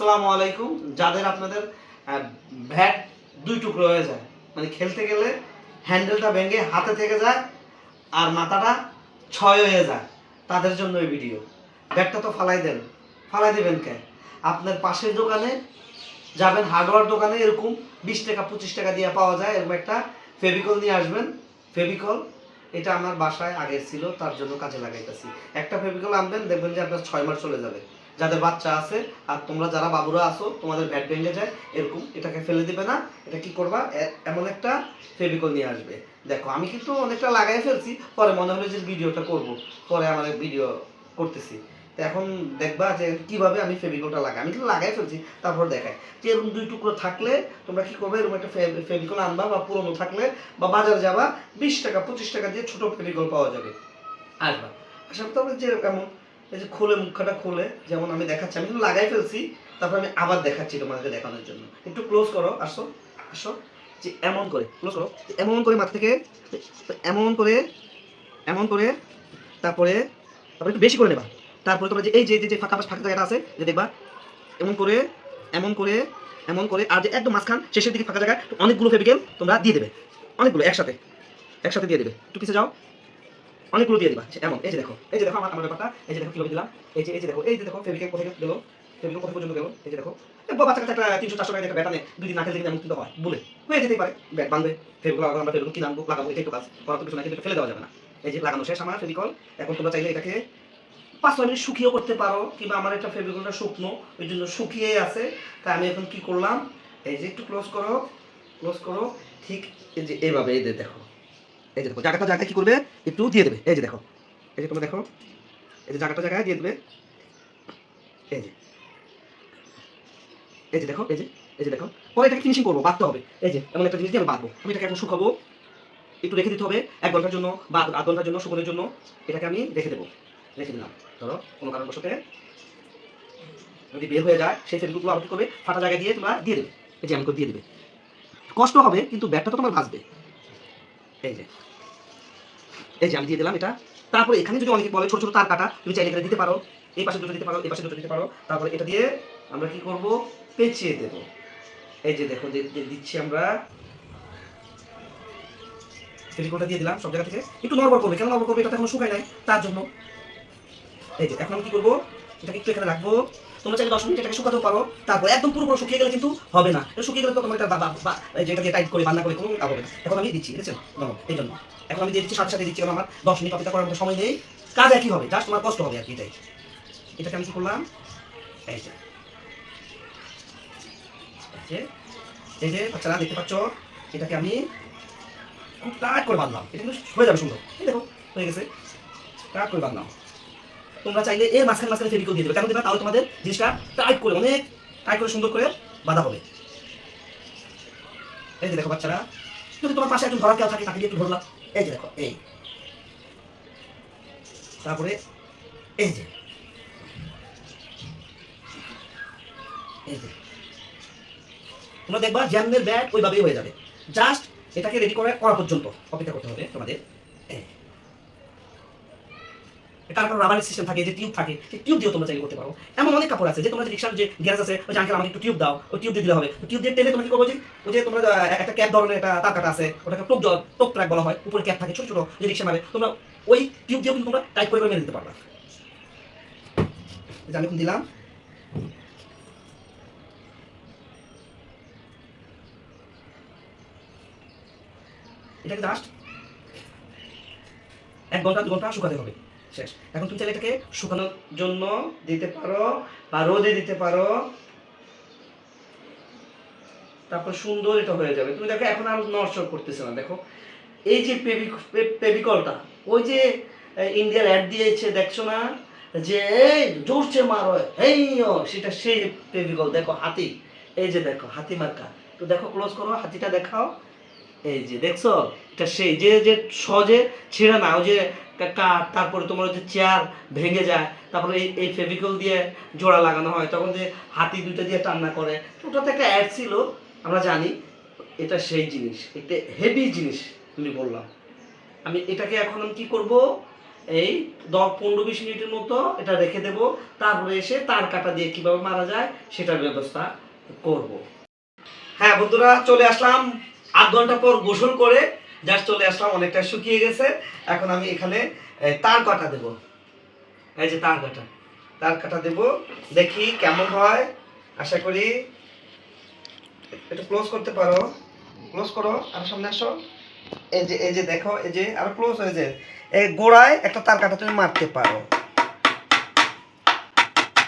সালামু আলাইকুম। যাদের আপনাদের ভ্যাট দুই টুকরো হয়ে যায় মানে খেলতে গেলে হ্যান্ডেলটা ভেঙে হাতে থেকে যায় আর মাথাটা ছয় হয়ে যায়, তাদের জন্য এই ভিডিও। ব্যাগটা তো ফালাই দেন। ফালাই দেবেন কে? আপনার পাশের দোকানে যাবেন হার্ডওয়্যার দোকানে এরকম বিশ টাকা, পঁচিশ টাকা দিয়ে পাওয়া যায়, এরকম একটা ফেভিকল নিয়ে আসবেন। ফেভিকল, এটা আমার বাসায় আগে ছিল, তার জন্য কাজে লাগাইতেছি। একটা ফেভিকল আনবেন, দেখবেন যে আপনার ছয় মাস চলে যাবে। যাদের বাচ্চা আছে আর তোমরা যারা বাবুরা আছো, তোমাদের ব্যাট ভেঙে যায়, এরকম। এটাকে ফেলে দিবে না। এটা কি করবা? এমন একটা ফেভিকল নিয়ে আসবে। দেখো, আমি কিন্তু অনেকটা লাগাই ফেলছি, পরে মনে হলো যে ভিডিওটা করব। পরে আমার ভিডিও করতেছি। তো এখন দেখবা যে কীভাবে আমি ফেভিকলটা লাগাই। আমি কিন্তু লাগাই ফেলছি, তারপর দেখাই। যে এরকম দুই টুকরো থাকলে তোমরা কি করবে? এরকম একটা ফেভিকল আনবা বা পুরনো থাকলে বা বাজারে যাবা, বিশ টাকা, পঁচিশ টাকা দিয়ে ছোট ফেভিকল পাওয়া যাবে। আসবা। আসার তারপরে যে কেমন এই যে খুলে, মুখটা খুলে, যেমন আমি দেখাচ্ছি, আমি লাগাই ফেলছি, তারপর আমি আবার দেখাচ্ছি তোমাদেরকে দেখানোর জন্য। একটু ক্লোজ করো, আসো আসো। যে এমন করে ক্লোজ করো। এমন করে মাথা থেকে এমন করে এমন করে, তারপরে তারপরে একটু বেশি করে নেবা। তারপরে তোমরা যে, এই যে যে- যে ফাঁকা ফাঁকা জায়গাটা আছে, যে দেখবা, এমন করে এমন করে এমন করে, আর যে একদম মাঝখান, শেষের দিকে ফাঁকা জায়গায় অনেকগুলো ফেবিকেল তোমরা দিয়ে দেবে। অনেকগুলো, একসাথে একসাথে দিয়ে দেবে। একটু পিছিয়ে যাও। অনেকগুলো দিয়ে দিবা এমন এই যে দেখো এই যে দেখো আমার আমার ব্যাপারটা এই যে দেখো কীভাবে দিলাম এই যে এই যে দেখো এই যে দেখো ফেবিকেল কোথায় গেলো ফেবিকেল কোথায় পর্যন্ত গেলো এই যে দেখো বাচ্চা কাছে একটা তিনশো চারশো টাকা ব্যাট দুই দিন না গেলে এমন কিন্তু হয় বলে হয়ে যেতেই পারে ব্যাট বাঁধবে ফেবিকল আমরা ফেবিকল কিনে আনব লাগাবো এটাই তো কাজ করার তো কিছু না কিন্তু ফেলে দেওয়া যাবে না এই যে লাগানো শেষ আমার ফেবিকল এখন তোমরা চাইলে এটাকে পাঁচ ছয় মিনিট শুকিয়েও করতে পারো কিংবা আমার একটা ফেবিকলটা শুকনো ওই জন্য শুকিয়ে আছে তাই আমি এখন কি করলাম এই যে একটু ক্লোজ করো ক্লোজ করো ঠিক এই যে এইভাবে এই দেখো এই যে দেখো, জায়গাটা জায়গায় কি করবে? একটু দিয়ে দেবে। এই যে দেখো, এই যে তোমরা দেখো, এই যে জায়গাটা জায়গায় দিয়ে দেবে। এই যে এই যে দেখো, এই যে এই যে দেখো। পরে এটাকে ফিনিশিং করব, বাঁধতে হবে। এই যে, এমন একটা জিনিস দিয়ে আমি বাঁধবো। আমি এটাকে এখন শুকাবো। একটু রেখে দিতে হবে, এক ঘণ্টার জন্য বা আধ ঘণ্টার জন্য, শুকনোর জন্য। এটাকে আমি রেখে দেবো। রেখে দিলাম। ধরো, কোনো কারণবশতে যদি বের হয়ে যায়, সেই ফেসবুকগুলো আবার কি করবে? ফাটা জায়গায় দিয়ে তোমরা দিয়ে দেবে। এই যে, আমি দিয়ে দেবে। কষ্ট হবে, কিন্তু ব্যাগটা তো তোমার ভাসবে এই যে এই আমি দিয়ে দিলাম এটা। তারপরে এখানে যদি অনেকে বলে ছোট ছোট তার কাটা, তুমি চাইলে এখানে দিতে পারো। এই পাশে দুটো দিতে পারো, এই পাশে দুটো দিতে পারো। তারপরে এটা দিয়ে আমরা কি করব? পেঁচিয়ে দেব। এই যে দেখো দিচ্ছি আমরা। দিয়ে দিলাম সব জায়গা থেকে। একটু নরবর করবে। কেন নরবর করবে? এটা তো এখনও শুকায় নাই। তার জন্য। এই যে এখন কি করব? এটাকে একটু এখানে রাখব। তোমরা চাইলে দশ মিনিট এটাকে শুকাতেও পারো। তারপর একদম পুরোপুরি শুকিয়ে গেলে কিন্তু হবে না। শুকিয়ে গেলে তো তোমার এটা বা- বা- বা- এই যে দিয়ে টাইট করে বান্না করে, কোনো হবে না। এখন আমি দিচ্ছি বুঝেছেন দেখো এই জন্য। এখন আমি দিচ্ছি, সাথে সাথে দিচ্ছি আমার দশ মিনিট অপেক্ষা করার মতো সময় নেই। কাজ একই হবে জাস্ট তোমার কষ্ট হবে আর কি, এটাই। এটাকে আমি কি করলাম? এই যে। এই যে বাচ্চারা, দেখতে পাচ্ছ? এটাকে আমি খুব টাইট করে বাঁধলাম। এটা কিন্তু হয়ে যাবে সুন্দর। দেখো, হয়ে গেছে। টাইট করে বাঁধলাম। তোমরা চাইলে এর মাঝখানে মাঝখানে ফেভিকল দিয়ে দেবে। কেন দেবে তাহলে তোমাদের জিনিসটা টাইট করে, অনেক টাইট করে, সুন্দর করে বাঁধা হবে। এই যে দেখো বাচ্চারা, যদি তোমার পাশে একজন ধরার কেউ থাকে, তাকে একটু ধরলাম। এই যে দেখো, এই। তারপরে এই যে। এই যে। তোমরা দেখবা জ্যামের ব্যাট ওইভাবেই হয়ে যাবে। জাস্ট এটাকে রেডি করে করা পর্যন্ত অপেক্ষা করতে হবে তোমাদের। এই। কারণ রাবারের সিস্টেম থাকে, যে টিউব থাকে সেই টিউব দিয়েও তোমরা চাইলে করতে পারো। এমন অনেক কাপড় আছে, যে তোমরা যে রিক্সার যে গ্যাস আছে, ওই যে আঙ্কেল আমাকে একটু টিউব দাও, ওই টিউব দিয়ে দিলে হবে। টিউব দিয়ে টেনে তোমরা কি করব যে, ওই যে তোমরা একটা ক্যাপ ধরনের একটা তার কাটা আছে, ওটাকে টোপ টোপ ট্র্যাক বলা হয়, উপরে ক্যাপ থাকে, ছোট ছোট, যে রিক্সা মারে, তোমরা ওই টিউব দিয়েও কিন্তু তোমরা করে করে মেরে দিতে পারবা। আমি এখন দিলাম। এটাকে জাস্ট এক ঘণ্টা, দু ঘণ্টা শুকাতে হবে। শেষ। এখন তুমি চাইলে এটাকে শুকানোর জন্য দিতে পারো বা রোদে দিতে পারো। তারপর সুন্দর এটা হয়ে যাবে। তুমি দেখো এখন আর নড়চড় করতেছে না, দেখো। এই যে পেবি পেবিকলটা, ওই যে ইন্ডিয়ার অ্যাড দিয়েছে, দেখছ না? যে এই জোরছে মারো এই সেটা সেই পেবিকল, দেখো হাতি। এই যে দেখো, হাতি মার্কা। তো দেখো ক্লোজ করো, হাতিটা দেখাও। এই যে, দেখছ? এটা সেই, যে যে সহজে ছেঁড়ে না, ওই যে কাঠ তারপরে তোমার যে চেয়ার ভেঙে যায়। তারপরে এই এই ফেভিকল দিয়ে জোড়া লাগানো হয়। তখন যে হাতি দুইটা দিয়ে টান্না করে। তো ওটাতে একটা অ্যাড ছিল, আমরা জানি। এটা সেই জিনিস। এটা হেভি জিনিস, আমি বললাম। আমি এটাকে এখন আমি কি করব? এই দশ, পনেরো, বিশ মিনিটের মতো এটা রেখে দেব। তারপরে এসে তার কাটা দিয়ে কীভাবে মারা যায়, সেটার ব্যবস্থা করব। হ্যাঁ বন্ধুরা, চলে আসলাম। আধ ঘণ্টা পর গোসল করে জাস্ট চলে আসলাম, অনেকটা শুকিয়ে গেছে। এখন আমি এখানে তার কাটা দেব। এই যে তার কাটা। তার কাটা দেব। দেখি কেমন হয়। আশা করি একটু ক্লোজ করতে পারো। ক্লোজ করো। আর সামনে আসো। এই যে এই যে দেখো, এই যে, আরও ক্লোজ হয়ে যে এই গোড়ায় একটা তার কাটা তুমি মারতে পারো।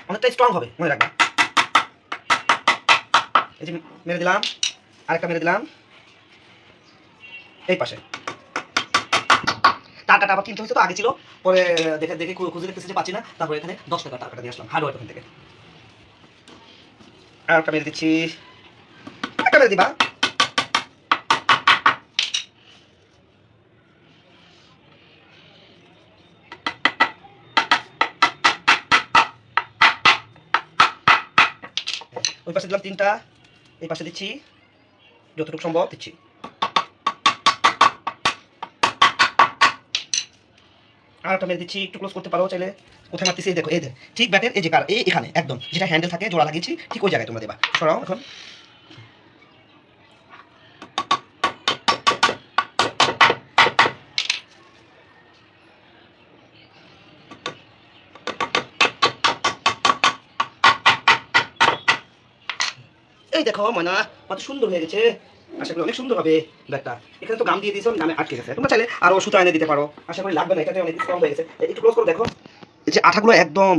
অনেকটা স্ট্রং হবে, মনে রাখবে। এই যে, মেরে দিলাম। আরেকটা মেরে দিলাম। এই পাশে। আবার কিনতে হয়েছে তো, আগে ছিল। পরে দেখে দেখে খুঁজে দেখতেছি যে পাচ্ছি না। তারপরে এখানে দশ টাকা দিয়ে আসলাম। হার্ডওয়ার দোকান থেকে। আর একটা মেরে দিচ্ছি। একটা মেরে দিবা। ওই পাশে দিলাম তিনটা। এই পাশে দিচ্ছি। যতটুকু সম্ভব দিচ্ছি। আর একটা মেরে দিচ্ছি একটু ক্লোজ করতে পারো চাইলে, কোথায় মারতেছি? এই দেখো, এই দেখ, ঠিক ব্যাটের, এই যে কার, এই এখানে, একদম, যেটা হ্যান্ডেল থাকে, জোড়া লাগিয়েছি, ঠিক ওই জায়গায় তোমরা দেবা। সরাও এখন। এই দেখো, ময়না, কত সুন্দর হয়ে গেছে। আশা করি অনেক সুন্দর হবে ব্যাগটা এখানে তো গাম দিয়ে দিয়েছিলাম গামে আটকে গেছে। তোমরা চাইলে আরও সুতা এনে দিতে পারো। আশা করি লাগবে না এটাতে অনেক স্ট্রং হয়ে গেছে। একটু ক্লোজ করে দেখো। এই যে আঠাগুলো একদম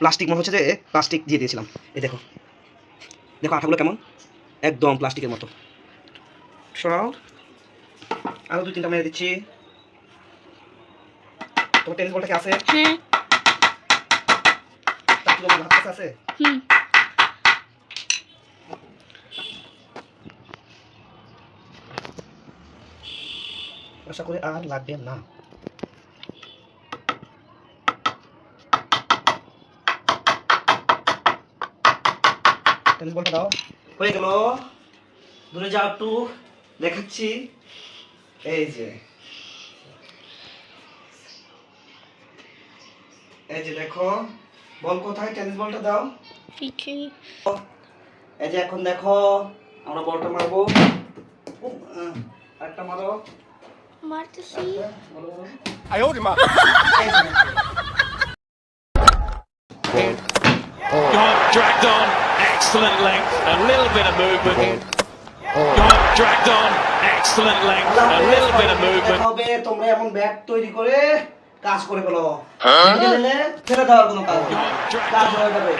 প্লাস্টিক মনে হচ্ছে যে প্লাস্টিক দিয়ে দিয়েছিলাম। এই দেখো। দেখো আঠাগুলো কেমন? একদম প্লাস্টিকের মতো। সরাও। আরও দুই তিনটা মেরে দিচ্ছি। তোমার টেনিস বলটা কি আছে? হ্যাঁ। আছে? হুম। আশা করি আর লাগবে না। টেনিস বলটা দাও। হয়ে গেল। দূরে যাও একটু। দেখাচ্ছি। এই যে। এই যে দেখো। বল কোথায়? টেনিস বলটা দাও। এই যে এখন দেখো। আমরা বলটা মারবো। আহ, মারো। মারতেছি আয় ওরে মা Got dragged on, excellent length, a little bit of movement. Got dragged on, excellent length, a little bit of movement. হবে তোমরা এমন ব্যাট তৈরি করে কাজ করে ফেলো ফেলে দেওয়ার কোনো কাজ কাজ হয়ে যাবে